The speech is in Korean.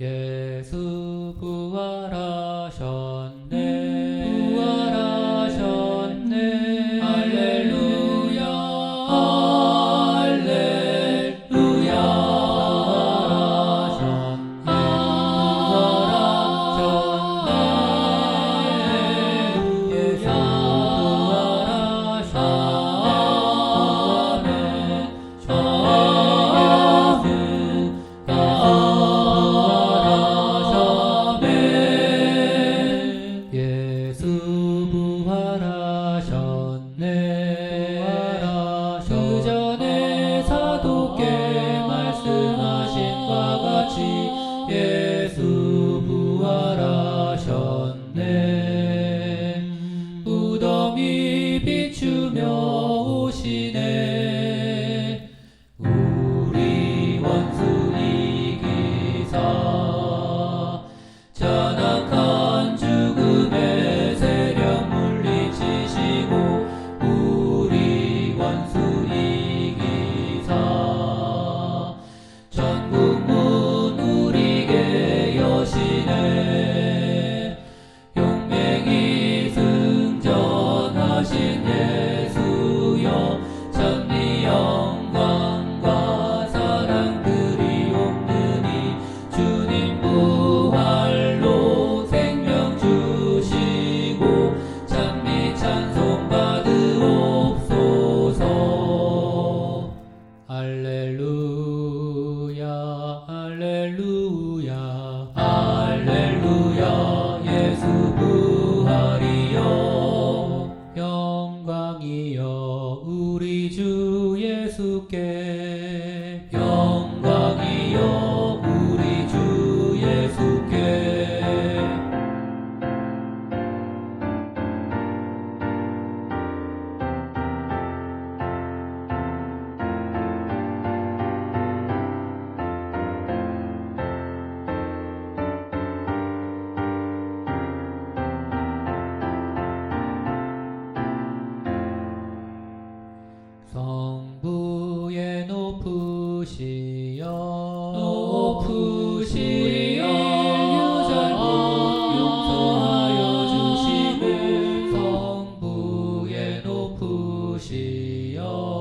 예수 부 hands 높으시여. 높으시여. 유절못 용서하여 주시고 성부에 높으시여.